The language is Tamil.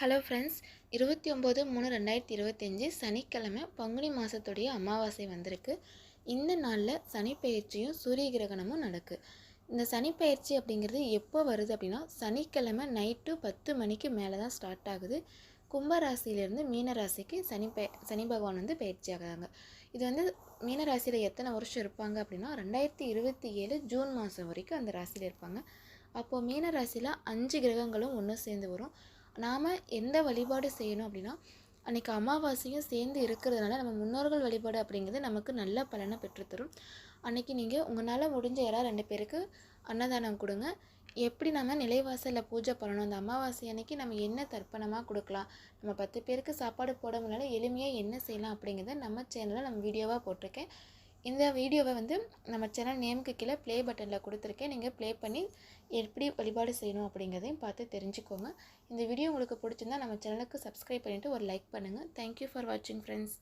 ஹலோ ஃப்ரெண்ட்ஸ் இருபத்தி ஒம்பது மூணு ரெண்டாயிரத்தி இருபத்தஞ்சி சனிக்கிழமை பங்குனி மாதத்துடைய அமாவாசை வந்திருக்கு. இந்த நாளில் சனிப்பெயர்ச்சியும் சூரிய கிரகணமும் நடக்கு. இந்த சனிப்பெயர்ச்சி அப்படிங்கிறது எப்போ வருது அப்படின்னா சனிக்கிழமை நைட்டு பத்து மணிக்கு மேலே தான் ஸ்டார்ட் ஆகுது. கும்பராசியிலேருந்து மீனராசிக்கு சனி பெ சனி பகவான் வந்து பயிற்சி ஆகுறாங்க. இது வந்து மீனராசியில் எத்தனை வருஷம் இருப்பாங்க அப்படின்னா ரெண்டாயிரத்தி இருபத்தி ஏழு ஜூன் மாதம் வரைக்கும் அந்த ராசியில் இருப்பாங்க. அப்போது மீனராசியில் அஞ்சு கிரகங்களும் ஒன்று சேர்ந்து வரும். நாம் எந்த வழிபாடு செய்யணும் அப்படின்னா அன்றைக்கி அமாவாசையும் சேர்ந்து இருக்கிறதுனால நம்ம முன்னோர்கள் வழிபாடு அப்படிங்கிறது நமக்கு நல்ல பலனை பெற்றுத்தரும். அன்றைக்கி நீங்கள் உங்களால் முடிஞ்ச யாராவது ரெண்டு பேருக்கு அன்னதானம் கொடுங்க. எப்படி நம்ம நிலைவாசலில் பூஜை பண்ணணும்? அந்த அமாவாசை அன்னைக்கு நம்ம என்ன தர்ப்பணமாக கொடுக்கலாம்? நம்ம பத்து பேருக்கு சாப்பாடு போட முடியல எளிமையாக என்ன செய்யலாம் அப்படிங்கிறத நம்ம சேனலில் நம்ம வீடியோவாக போட்டிருக்கேன். இந்த வீடியோவை வந்து நம்ம சேனல் நேமுக்கு கீழே ப்ளே பட்டனில் கொடுத்துருக்கேன். நீங்கள் ப்ளே பண்ணி எப்படி வழிபாடு செய்யணும் அப்படிங்கிறதையும் பார்த்து தெரிஞ்சுக்கோங்க. இந்த வீடியோ உங்களுக்கு பிடிச்சிருந்தா நம்ம சேனலுக்கு சப்ஸ்கிரைப் பண்ணிவிட்டு ஒரு லைக் பண்ணுங்கள் தேங்க்யூ ஃபார் வாட்சிங் ஃப்ரெண்ட்ஸ்